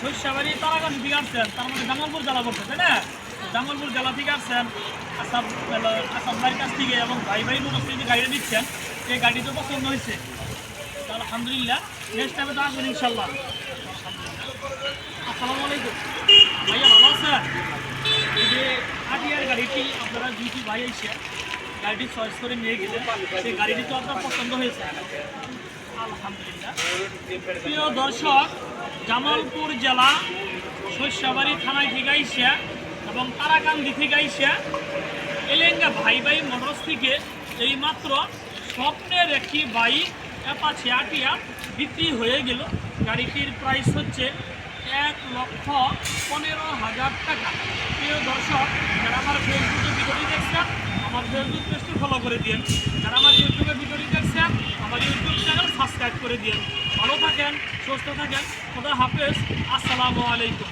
শস্যাবাড়ি তারাগঞ্জ থেকে আসছেন। তার মানে জামালপুর জেলা পড়ছে তাই না? জামালপুর জেলা থেকে আসছেন আসাম আসাম ভাইয়ের কাছ থেকে এবং ভাই ভাই মোটর যে গাড়িটা দিচ্ছেন সেই গাড়ি তো পছন্দ হয়েছে। আলহামদুলিল্লাহ নেক্সট টাইমে তো আসবেন ইনশাল্লাহ। আসসালামু আলাইকুম। ভাইয়া ভালো আছেন? এই যে আটিয়ার গাড়িটি আপনারা দুইটি ভাই এসে গাড়িটি চয়েস করে নিয়ে গেলেন, সেই গাড়িটি তো আপনার পছন্দ হয়েছে। আলহামদুলিল্লাহ। প্রিয় দর্শক জামালপুর জেলা শস্যাবাড়ি থানায় থেকে আইসা এবং তারাকান্দি থেকে আইসা। এলেঙ্গা ভাই ভাই মোটরস থেকে এইমাত্র স্বপ্নের একটি বাইক অ্যাপাচি আটিয়া বিক্রি হয়ে গেল। গাড়িটির প্রাইস হচ্ছে এক লক্ষ পনেরো হাজার টাকা। প্রিয় দর্শক, যারা আমার ফেসবুকে ভিডিওটি দেখছেন, আমার ফেসবুক পেজটি ফলো করে দিন যারা আমার ইউটিউবে ভিডিওটি দেখছেন আমার ইউটিউব চ্যানেল সাবস্ক্রাইব করে দিন ভালো থাকেন সুস্থ থাকেন। খোদা হাফেজ। আসসালামু আলাইকুম।